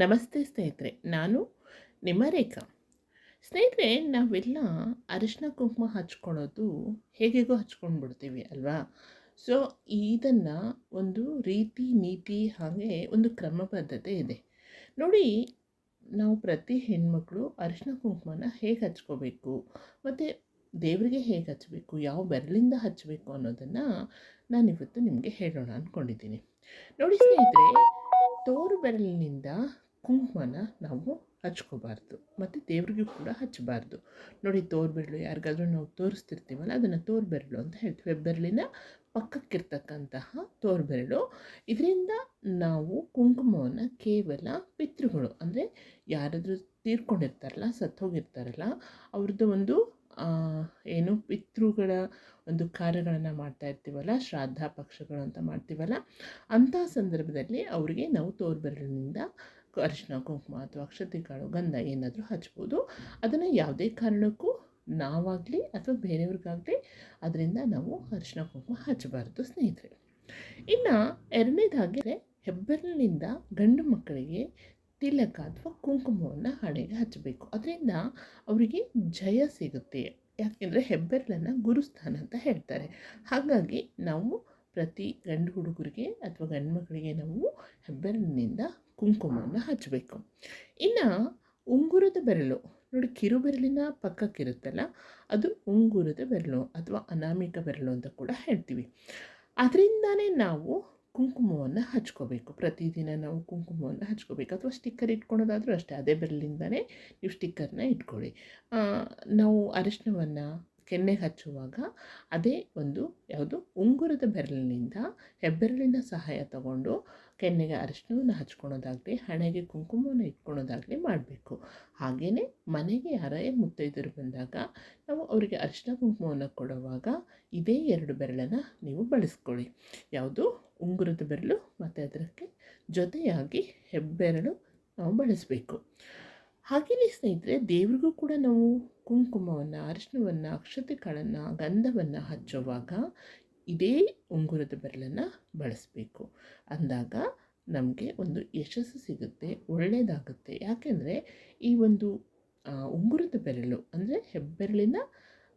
ನಮಸ್ತೆ ಸ್ನೇಹಿತರೆ, ನಾನು ನಿಮ್ಮ ರೇಖಾ. ಸ್ನೇಹಿತರೆ, ನಾವೆಲ್ಲ ಅರಿಶಿನ ಕುಂಕುಮ ಹಚ್ಕೊಳ್ಳೋದು ಹೇಗೆಗೋ ಹಚ್ಕೊಂಡು ಬಿಡ್ತೀವಿ ಅಲ್ವಾ? ಸೊ ಇದನ್ನು ಒಂದು ರೀತಿ, ನೀತಿ, ಹಾಗೆ ಒಂದು ಕ್ರಮಬದ್ಧತೆ ಇದೆ. ನೋಡಿ, ನಾವು ಪ್ರತಿ ಹೆಣ್ಮಕ್ಳು ಅರಿಶಿನ ಕುಂಕುಮನ ಹೇಗೆ ಹಚ್ಕೋಬೇಕು, ಮತ್ತು ದೇವರಿಗೆ ಹೇಗೆ ಹಚ್ಚಬೇಕು ಯಾವ ಬೆರಳಿಂದ ಹಚ್ಚಬೇಕು ಅನ್ನೋದನ್ನು ನಾನಿವತ್ತು ನಿಮಗೆ ಹೇಳೋಣ ಅಂದ್ಕೊಂಡಿದ್ದೀನಿ ನೋಡಿ ಸ್ನೇಹಿತರೆ, ತೋರು ಬೆರಳಿನಿಂದ ಕುಂಕುಮನ ನಾವು ಹಚ್ಕೋಬಾರ್ದು. ಮತ್ತು ದೇವ್ರಿಗೂ ಕೂಡ ಹಚ್ಚಬಾರ್ದು. ನೋಡಿ ತೋರ್ಬೆರಳು ಯಾರಿಗಾದ್ರೂ ನಾವು ತೋರಿಸ್ತಿರ್ತೀವಲ್ಲ, ಅದನ್ನು ತೋರ್ಬೆರಳು ಅಂತ ಹೇಳ್ತೀವಿ. ಹೆಬ್ಬೆರಳಿನ ಪಕ್ಕಕ್ಕಿರ್ತಕ್ಕಂತಹ ತೋರ್ಬೆರಳು. ಇದರಿಂದ ನಾವು ಕುಂಕುಮವನ್ನು ಕೇವಲ ಪಿತೃಗಳು, ಅಂದರೆ ಯಾರಾದರೂ ತೀರ್ಕೊಂಡಿರ್ತಾರಲ್ಲ, ಸತ್ತೋಗಿರ್ತಾರಲ್ಲ, ಅವ್ರದ್ದು ಒಂದು ಏನು ಪಿತೃಗಳ ಒಂದು ಕಾರ್ಯಗಳನ್ನು ಮಾಡ್ತಾ ಇರ್ತೀವಲ್ಲ ಶ್ರಾದ್ದ ಪಕ್ಷಗಳು ಅಂತ ಮಾಡ್ತೀವಲ್ಲ ಅಂಥ ಸಂದರ್ಭದಲ್ಲಿ ಅವರಿಗೆ ನಾವು ತೋರು ಬೆರಳಿನಿಂದ ಅರಿಶಿನ ಕುಂಕುಮ ಅಥವಾ ಅಕ್ಷತೆ ಕಾಳು, ಗಂಧ ಏನಾದರೂ ಹಚ್ಬೋದು. ಅದನ್ನು ಯಾವುದೇ ಕಾರಣಕ್ಕೂ ನಾವಾಗಲಿ ಅಥವಾ ಬೇರೆಯವ್ರಿಗಾಗಲಿ ಅದರಿಂದ ನಾವು ಅರಿಶಿನ ಕುಂಕುಮ ಹಚ್ಚಬಾರ್ದು, ಸ್ನೇಹಿತರೆ. ಇನ್ನು ಎರಡನೇದಾಗಿದ್ರೆ ಹೆಬ್ಬೆರಳಿನಿಂದ ಗಂಡು ಮಕ್ಕಳಿಗೆ ತಿಲಕ ಅಥವಾ ಕುಂಕುಮವನ್ನು ಹಣೆಗೆ ಹಚ್ಚಬೇಕು. ಅದರಿಂದ ಅವರಿಗೆ ಜಯ ಸಿಗುತ್ತೆ. ಯಾಕೆಂದರೆ ಹೆಬ್ಬೆರಳನ್ನು ಗುರುಸ್ಥಾನ ಅಂತ ಹೇಳ್ತಾರೆ. ಹಾಗಾಗಿ ನಾವು ಪ್ರತಿ ಗಂಡು ಹುಡುಗರಿಗೆ ಅಥವಾ ಗಂಡು ಮಕ್ಕಳಿಗೆ ನಾವು ಹೆಬ್ಬೆರಳಿನಿಂದ ಕುಂಕುಮವನ್ನು ಹಚ್ಚಬೇಕು. ಇನ್ನು ಉಂಗುರದ ಬೆರಳು, ನೋಡಿ ಕಿರು ಬೆರಳಿನ ಪಕ್ಕಕ್ಕಿರುತ್ತಲ್ಲ ಅದು ಉಂಗುರದ ಬೆರಳು ಅಥವಾ ಅನಾಮಿಕ ಬೆರಳು ಅಂತ ಕೂಡ ಹೇಳ್ತೀವಿ. ಅದರಿಂದನೇ ನಾವು ಕುಂಕುಮವನ್ನು ಹಚ್ಕೋಬೇಕು. ಪ್ರತಿದಿನ ನಾವು ಕುಂಕುಮವನ್ನು ಹಚ್ಕೋಬೇಕು. ಅಥವಾ ಸ್ಟಿಕ್ಕರ್ ಇಟ್ಕೊಳೋದಾದರೂ ಅಷ್ಟೇ, ಅದೇ ಬೆರಳಿಂದನೇ ನೀವು ಸ್ಟಿಕ್ಕರ್ನ ಇಟ್ಕೊಳ್ಳಿ. ನಾವು ಅರಿಶಿನವನ್ನು ಕೆನ್ನೆಗೆ ಹಚ್ಚುವಾಗ ಅದೇ ಒಂದು ಯಾವುದು ಉಂಗುರದ ಬೆರಳಿನಿಂದ ಹೆಬ್ಬೆರಳಿನ ಸಹಾಯ ತಗೊಂಡು ಕೆನ್ನೆಗೆ ಅರಿಶಿನವನ್ನು ಹಚ್ಕೊಳೋದಾಗಲಿ, ಹಣೆಗೆ ಕುಂಕುಮವನ್ನು ಇಟ್ಕೊಳೋದಾಗಲಿ ಮಾಡಬೇಕು. ಹಾಗೆಯೇ ಮನೆಗೆ ಯಾರೇ ಮುತ್ತೈದರು ಬಂದಾಗ ನಾವು ಅವರಿಗೆ ಅರಿಶಿನ ಕುಂಕುಮವನ್ನು ಕೊಡುವಾಗ ಇದೇ ಎರಡು ಬೆರಳನ್ನು ನೀವು ಬಳಸ್ಕೊಳ್ಳಿ. ಯಾವುದು ಉಂಗುರದ ಬೆರಳು ಮತ್ತು ಅದಕ್ಕೆ ಜೊತೆಯಾಗಿ ಹೆಬ್ಬೆರಳು ನಾವು ಬಳಸಬೇಕು. ಹಾಗೆಯೇ ಸ್ನೇಹಿತರೆ, ದೇವರಿಗೂ ಕೂಡ ನಾವು ಕುಂಕುಮವನ್ನು ಅರಿಶಿನವನ್ನು ಅಕ್ಷತೆಗಳನ್ನು, ಗಂಧವನ್ನು ಹಚ್ಚುವಾಗ ಇದೇ ಉಂಗುರದ ಬೆರಳನ್ನು ಬಳಸಬೇಕು. ಅಂದಾಗ ನಮಗೆ ಒಂದು ಯಶಸ್ಸು ಸಿಗುತ್ತೆ ಒಳ್ಳೆಯದಾಗುತ್ತೆ ಯಾಕೆಂದರೆ ಈ ಒಂದು ಉಂಗುರದ ಬೆರಳು ಅಂದರೆ ಹೆಬ್ಬೆರಳಿನ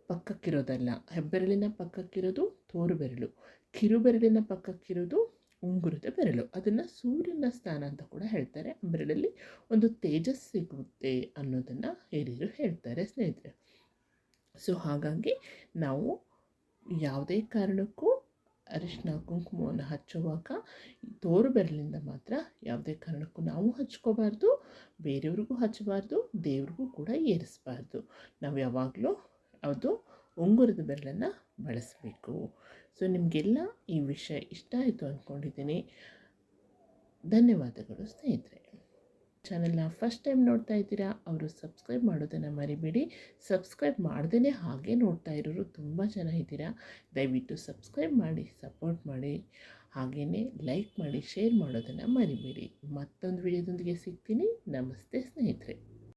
ಪಕ್ಕಕ್ಕಿರೋದಲ್ಲ, ಹೆಬ್ಬೆರಳಿನ ಪಕ್ಕಕ್ಕಿರೋದು ತೋರು ಬೆರಳು ಕಿರುಬೆರಳಿನ ಪಕ್ಕಕ್ಕಿರೋದು ಉಂಗುರದ ಬೆರಳು. ಅದನ್ನು ಸೂರ್ಯನ ಸ್ಥಾನ ಅಂತ ಕೂಡ ಹೇಳ್ತಾರೆ. ಬೆರಳಲ್ಲಿ ಒಂದು ತೇಜಸ್ ಸಿಗುತ್ತೆ ಅನ್ನೋದನ್ನು ಹಿರಿಯರು ಹೇಳ್ತಾರೆ ಸ್ನೇಹಿತರೆ. ಸೊ ಹಾಗಾಗಿ ನಾವು ಯಾವುದೇ ಕಾರಣಕ್ಕೂ ಅರಿಶಿನ ಕುಂಕುಮವನ್ನು ಹಚ್ಚುವಾಗ ತೋರು ಬೆರಳಿಂದ ಮಾತ್ರ ಯಾವುದೇ ಕಾರಣಕ್ಕೂ ನಾವು ಹಚ್ಕೋಬಾರ್ದು. ಬೇರೆಯವ್ರಿಗೂ ಹಚ್ಚಬಾರ್ದು. ದೇವ್ರಿಗೂ ಕೂಡ ಏರಿಸಬಾರ್ದು. ನಾವು ಯಾವಾಗಲೂ ಅದು ಉಂಗುರದ ಬೆರಳನ್ನು ಬಳಸಬೇಕು. ಸೊ ನಿಮಗೆಲ್ಲ ಈ ವಿಷಯ ಇಷ್ಟ ಆಯಿತು ಅಂದ್ಕೊಂಡಿದ್ದೀನಿ ಧನ್ಯವಾದಗಳು ಸ್ನೇಹಿತರೆ. ಚಾನೆಲ್ನ ಫಸ್ಟ್ ಟೈಮ್ ನೋಡ್ತಾ ಇದ್ದೀರಾ, ಅವರು ಸಬ್ಸ್ಕ್ರೈಬ್ ಮಾಡೋದನ್ನು ಮರಿಬೇಡಿ. ಸಬ್ಸ್ಕ್ರೈಬ್ ಮಾಡ್ದೇ ಹಾಗೆ ನೋಡ್ತಾ ಇರೋರು ತುಂಬ ಜನ ಇದ್ದೀರಾ, ದಯವಿಟ್ಟು ಸಬ್ಸ್ಕ್ರೈಬ್ ಮಾಡಿ, ಸಪೋರ್ಟ್ ಮಾಡಿ. ಹಾಗೆಯೇ ಲೈಕ್ ಮಾಡಿ, ಶೇರ್ ಮಾಡೋದನ್ನು ಮರಿಬೇಡಿ. ಮತ್ತೊಂದು ವಿಡಿಯೋದೊಂದಿಗೆ ಸಿಗ್ತೀನಿ. ನಮಸ್ತೆ ಸ್ನೇಹಿತರೆ.